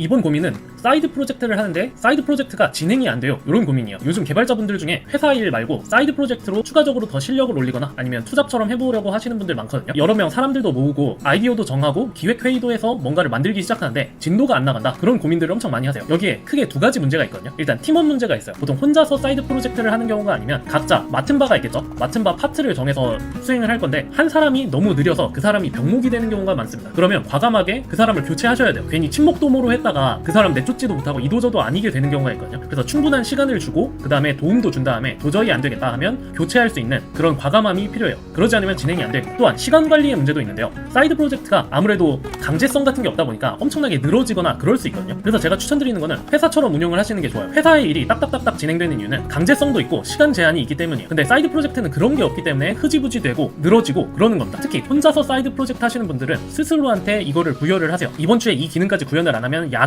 이번 고민은 사이드 프로젝트를 하는데 사이드 프로젝트가 진행이 안 돼요. 이런 고민이에요. 요즘 개발자분들 중에 회사 일 말고 사이드 프로젝트로 추가적으로 더 실력을 올리거나 아니면 투잡처럼 해보려고 하시는 분들 많거든요. 여러 명 사람들도 모으고 아이디어도 정하고 기획 회의도 해서 뭔가를 만들기 시작하는데 진도가 안 나간다. 그런 고민들을 엄청 많이 하세요. 여기에 크게 두 가지 문제가 있거든요. 일단 팀원 문제가 있어요. 보통 혼자서 사이드 프로젝트를 하는 경우가 아니면 각자 맡은 바가 있겠죠. 맡은 바 파트를 정해서 수행을 할 건데 한 사람이 너무 느려서 그 사람이 병목이 되는 경우가 많습니다. 그러면 과감하게 그 사람을 교체하셔야 돼요. 괜히 침묵도모로 했 다가 그 사람 내쫓지도 못하고 이도저도 아니게 되는 경우가 있거든요. 그래서 충분한 시간을 주고 그 다음에 도움도 준 다음에 도저히 안 되겠다 하면 교체할 수 있는 그런 과감함이 필요해요. 그러지 않으면 진행이 안 되고 또한 시간 관리의 문제도 있는데요. 사이드 프로젝트가 아무래도 강제성 같은 게 없다 보니까 엄청나게 늘어지거나 그럴 수 있거든요. 그래서 제가 추천드리는 거는 회사처럼 운영을 하시는 게 좋아요. 회사의 일이 딱딱딱딱 진행되는 이유는 강제성도 있고 시간 제한이 있기 때문이에요. 근데 사이드 프로젝트는 그런 게 없기 때문에 흐지부지 되고 늘어지고 그러는 겁니다. 특히 혼자서 사이드 프로젝트 하시는 분들은 스스로한테 이거를 부여를 하세요. 이번 주에 이 기능까지 구현을 안 하면 야